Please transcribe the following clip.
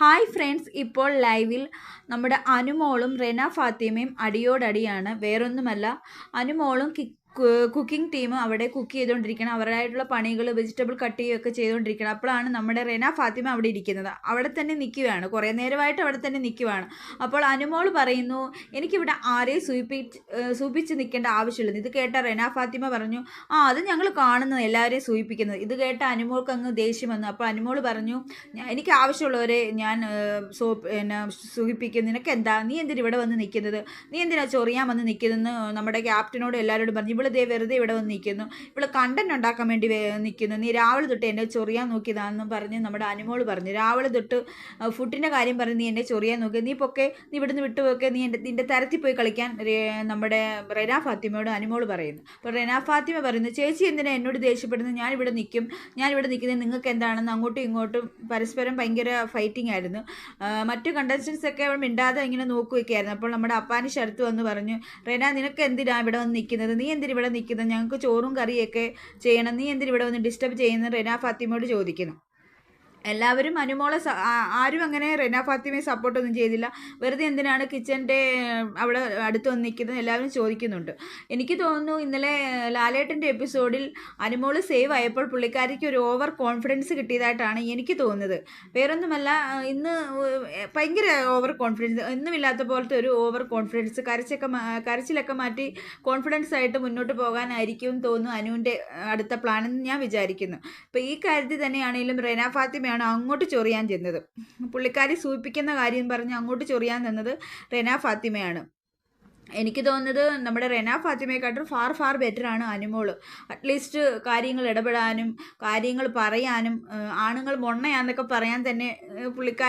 Hi friends ഇപ്പോൾ ലൈവിൽ നമ്മുടെ അനുമോളും റെന ഫാത്തിമയും അടിയോടടിയാണ്. വേറൊന്നുമല്ല അനുമോളും കി കുക്കിംഗ് ടീം അവിടെ കുക്ക് ചെയ്തുകൊണ്ടിരിക്കണം അവരുടേതായിട്ടുള്ള പണികൾ വെജിറ്റബിൾ കട്ട് ചെയ്യുകയൊക്കെ ചെയ്തുകൊണ്ടിരിക്കണം അപ്പോഴാണ് നമ്മുടെ റെന ഫാത്തിമ അവിടെ ഇരിക്കുന്നത്. അവിടെ തന്നെ നിൽക്കുകയാണ്. കുറേ നേരമായിട്ട് അവിടെ തന്നെ നിൽക്കുകയാണ്. അപ്പോൾ അനുമോൾ പറയുന്നു എനിക്കിവിടെ ആരെയും സൂചിപ്പിച്ച് സൂചിപ്പിച്ച് നിൽക്കേണ്ട ആവശ്യമില്ല. ഇത് കേട്ട റെന ഫാത്തിമ പറഞ്ഞു ആ അത് ഞങ്ങൾ കാണുന്നത് എല്ലാവരെയും സൂചിപ്പിക്കുന്നത്. ഇത് കേട്ട അനുമോൾക്ക് അങ്ങ് ദേഷ്യം വന്നു. അപ്പോൾ അനുമോൾ പറഞ്ഞു എനിക്ക് ആവശ്യമുള്ളവരെ ഞാൻ സോ പിന്നെ സൂചിപ്പിക്കും. നിനക്ക് എന്താ നീ എന്തിനാ ഇവിടെ വന്ന് നിൽക്കുന്നത്? നീ എന്തിനാ ചൊറിയാൻ വന്ന് നിൽക്കുന്നതെന്ന് നമ്മുടെ ക്യാപ്റ്റനോട് എല്ലാവരോടും പറഞ്ഞു. ഇവൾ ദേ വെറുതെ ഇവിടെ വന്ന് നിൽക്കുന്നു ഇവൾ കണ്ടന്റ് ഉണ്ടാക്കാൻ വേണ്ടി നിൽക്കുന്നു നീ രാവിലെ തൊട്ട് എന്നെ ചൊറിയാൻ നോക്കിയതാണെന്ന് പറഞ്ഞ് നമ്മുടെ അനുമോൾ പറഞ്ഞു. രാവിലെ തൊട്ട് ഫുഡിന്റെ കാര്യം പറഞ്ഞ് നീ എന്നെ ചൊറിയാൻ നോക്കി. നീ പൊക്കെ നീ ഇവിടുന്ന് വിട്ടുപോക്കെ നീ എന്റെ നിന്റെ തരത്തിൽ പോയി കളിക്കാൻ നമ്മുടെ റെന ഫാത്തിമയോട് അനുമോൾ പറയുന്നു. അപ്പോൾ റെന ഫാത്തിമ പറയുന്നു ചേച്ചി എന്തിനാ എന്നോട് ദേഷ്യപ്പെടുന്നത്? ഞാനിവിടെ നിൽക്കും. ഞാനിവിടെ നിൽക്കുന്നത് നിങ്ങൾക്ക് എന്താണെന്ന് അങ്ങോട്ടും ഇങ്ങോട്ടും പരസ്പരം ഭയങ്കര ഫൈറ്റിംഗ് ആയിരുന്നു. മറ്റു കണ്ടസ്റ്റൻസ് ഒക്കെ അവിടെ മിണ്ടാതെ ഇങ്ങനെ നോക്കുകയൊക്കെയായിരുന്നു അപ്പോൾ നമ്മുടെ അപ്പാനി ശരത്ത് വന്ന് പറഞ്ഞു റെന നിനക്ക് എന്തിനാണ് ഇവിടെ വന്ന് നിൽക്കുന്നത്? നീ എന്തിനാ ഇവിടെ നിൽക്കുന്നത്? ഞങ്ങൾക്ക് ചോറും കറിയൊക്കെ ചെയ്യണം. നീ എന്തിനാ ഇവിടെ വന്ന് ഡിസ്റ്റർബ് ചെയ്യുന്ന റെന ഫാത്തിമയോട് ചോദിക്കുന്നു. എല്ലാവരും അനുമോളെ ആരും അങ്ങനെ റെന ഫാത്തിമയെ സപ്പോർട്ടൊന്നും ചെയ്തില്ല. വെറുതെ എന്തിനാണ് കിച്ചന്റെ അവിടെ അടുത്ത് വന്ന് നിൽക്കുന്നത് എല്ലാവരും ചോദിക്കുന്നുണ്ട്. എനിക്ക് തോന്നുന്നു ഇന്നലെ ലാലേട്ടന്റെ എപ്പിസോഡിൽ അനുമോൾ സേവ് ആയപ്പോൾ പുള്ളിക്കാരിക്ക് ഒരു ഓവർ കോൺഫിഡൻസ് കിട്ടിയതായിട്ടാണ് എനിക്ക് തോന്നുന്നത്. വേറൊന്നുമല്ല ഇന്ന് ഭയങ്കര ഓവർ കോൺഫിഡൻസ് ഒന്നുമില്ലാത്ത പോലത്തെ ഒരു ഓവർ കോൺഫിഡൻസ് കരച്ചൊക്കെ കരച്ചിലൊക്കെ മാറ്റി കോൺഫിഡൻസ് ആയിട്ട് മുന്നോട്ട് പോകാനായിരിക്കും തോന്നുന്നു അനുവിന്റെ അടുത്ത പ്ലാൻ എന്ന് ഞാൻ വിചാരിക്കുന്നു. അപ്പോൾ ഈ കാര്യത്തിൽ തന്നെയാണെങ്കിലും റെന ഫാത്തിമയാണ് അങ്ങോട്ട് ചൊറിയാൻ ചെന്നത്. പുള്ളിക്കാരി സൂചിപ്പിക്കുന്ന കാര്യം പറഞ്ഞ് അങ്ങോട്ട് ചൊറിയാൻ തന്നത് റെന ഫാത്തിമയാണ്. എനിക്ക് തോന്നുന്നത് നമ്മുടെ റെന ഫാത്തിമയെക്കാട്ടും ഫാർ ഫാർ ബെറ്ററാണ് അനുമോൾ അറ്റ്ലീസ്റ്റ് കാര്യങ്ങൾ ഇടപെടാനും കാര്യങ്ങൾ പറയാനും ആണുങ്ങൾ മൊണ്ണയാന്നൊക്കെ പറയാൻ തന്നെ പുള്ളിക്കാരി